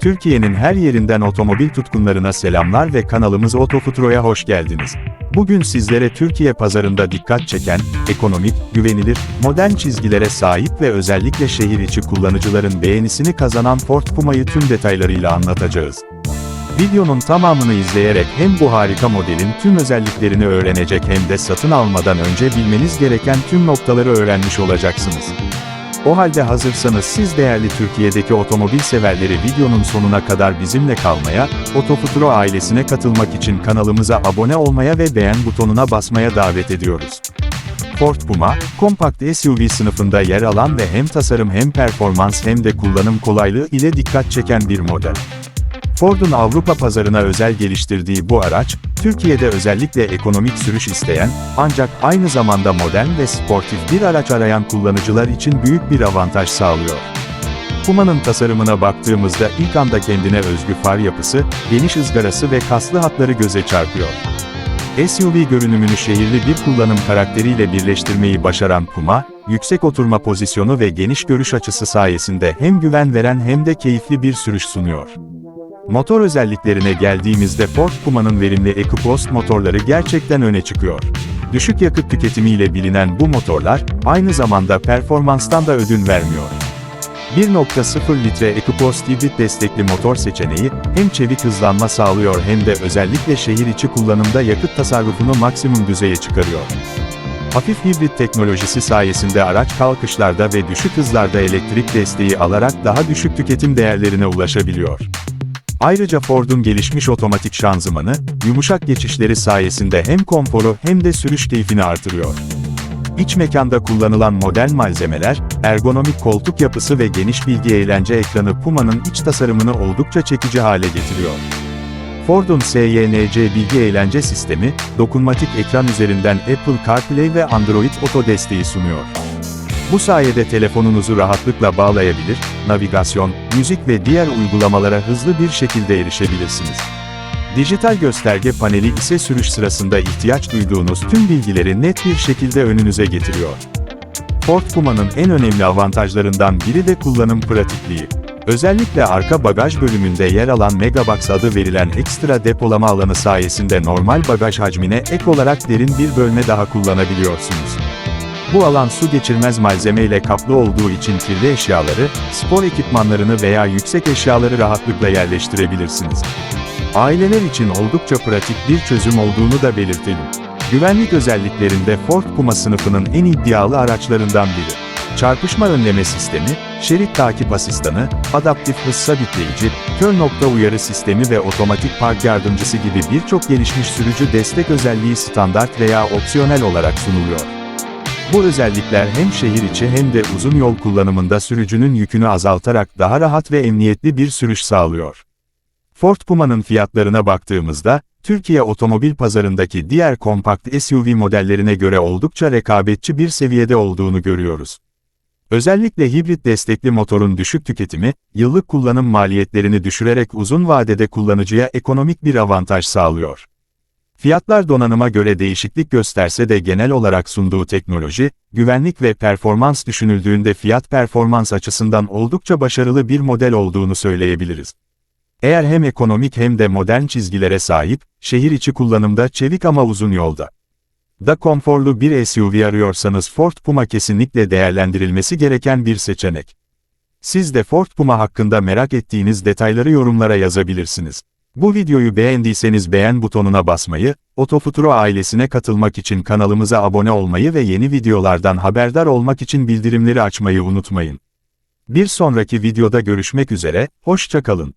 Türkiye'nin her yerinden otomobil tutkunlarına selamlar ve kanalımız Otofuturo'ya hoş geldiniz. Bugün sizlere Türkiye pazarında dikkat çeken, ekonomik, güvenilir, modern çizgilere sahip ve özellikle şehir içi kullanıcıların beğenisini kazanan Ford Puma'yı tüm detaylarıyla anlatacağız. Videonun tamamını izleyerek hem bu harika modelin tüm özelliklerini öğrenecek hem de satın almadan önce bilmeniz gereken tüm noktaları öğrenmiş olacaksınız. O halde hazırsanız siz değerli Türkiye'deki otomobil severleri videonun sonuna kadar bizimle kalmaya, Otofuturo ailesine katılmak için kanalımıza abone olmaya ve beğen butonuna basmaya davet ediyoruz. Ford Puma, kompakt SUV sınıfında yer alan ve hem tasarım hem performans hem de kullanım kolaylığı ile dikkat çeken bir model. Ford'un Avrupa pazarına özel geliştirdiği bu araç, Türkiye'de özellikle ekonomik sürüş isteyen, ancak aynı zamanda modern ve sportif bir araç arayan kullanıcılar için büyük bir avantaj sağlıyor. Puma'nın tasarımına baktığımızda ilk anda kendine özgü far yapısı, geniş ızgarası ve kaslı hatları göze çarpıyor. SUV görünümünü şehirli bir kullanım karakteriyle birleştirmeyi başaran Puma, yüksek oturma pozisyonu ve geniş görüş açısı sayesinde hem güven veren hem de keyifli bir sürüş sunuyor. Motor özelliklerine geldiğimizde Ford Puma'nın verimli EcoBoost motorları gerçekten öne çıkıyor. Düşük yakıt tüketimiyle bilinen bu motorlar, aynı zamanda performanstan da ödün vermiyor. 1.0 litre EcoBoost hibrit destekli motor seçeneği, hem çevik hızlanma sağlıyor hem de özellikle şehir içi kullanımda yakıt tasarrufunu maksimum düzeye çıkarıyor. Hafif hibrit teknolojisi sayesinde araç kalkışlarda ve düşük hızlarda elektrik desteği alarak daha düşük tüketim değerlerine ulaşabiliyor. Ayrıca Ford'un gelişmiş otomatik şanzımanı, yumuşak geçişleri sayesinde hem konforu hem de sürüş keyfini artırıyor. İç mekanda kullanılan modern malzemeler, ergonomik koltuk yapısı ve geniş bilgi eğlence ekranı Puma'nın iç tasarımını oldukça çekici hale getiriyor. Ford'un SYNC bilgi eğlence sistemi, dokunmatik ekran üzerinden Apple CarPlay ve Android Auto desteği sunuyor. Bu sayede telefonunuzu rahatlıkla bağlayabilir, navigasyon, müzik ve diğer uygulamalara hızlı bir şekilde erişebilirsiniz. Dijital gösterge paneli ise sürüş sırasında ihtiyaç duyduğunuz tüm bilgileri net bir şekilde önünüze getiriyor. Ford Puma'nın en önemli avantajlarından biri de kullanım pratikliği. Özellikle arka bagaj bölümünde yer alan Megabox adı verilen ekstra depolama alanı sayesinde normal bagaj hacmine ek olarak derin bir bölme daha kullanabiliyorsunuz. Bu alan su geçirmez malzeme ile kaplı olduğu için kirli eşyaları, spor ekipmanlarını veya yüksek eşyaları rahatlıkla yerleştirebilirsiniz. Aileler için oldukça pratik bir çözüm olduğunu da belirtelim. Güvenlik özelliklerinde Ford Puma sınıfının en iddialı araçlarından biri. Çarpışma önleme sistemi, şerit takip asistanı, adaptif hız sabitleyici, kör nokta uyarı sistemi ve otomatik park yardımcısı gibi birçok gelişmiş sürücü destek özelliği standart veya opsiyonel olarak sunuluyor. Bu özellikler hem şehir içi hem de uzun yol kullanımında sürücünün yükünü azaltarak daha rahat ve emniyetli bir sürüş sağlıyor. Ford Puma'nın fiyatlarına baktığımızda, Türkiye otomobil pazarındaki diğer kompakt SUV modellerine göre oldukça rekabetçi bir seviyede olduğunu görüyoruz. Özellikle hibrit destekli motorun düşük tüketimi, yıllık kullanım maliyetlerini düşürerek uzun vadede kullanıcıya ekonomik bir avantaj sağlıyor. Fiyatlar donanıma göre değişiklik gösterse de genel olarak sunduğu teknoloji, güvenlik ve performans düşünüldüğünde fiyat performans açısından oldukça başarılı bir model olduğunu söyleyebiliriz. Eğer hem ekonomik hem de modern çizgilere sahip, şehir içi kullanımda çevik ama uzun yolda da konforlu bir SUV arıyorsanız Ford Puma kesinlikle değerlendirilmesi gereken bir seçenek. Siz de Ford Puma hakkında merak ettiğiniz detayları yorumlara yazabilirsiniz. Bu videoyu beğendiyseniz beğen butonuna basmayı, Otofuturo ailesine katılmak için kanalımıza abone olmayı ve yeni videolardan haberdar olmak için bildirimleri açmayı unutmayın. Bir sonraki videoda görüşmek üzere, hoşça kalın.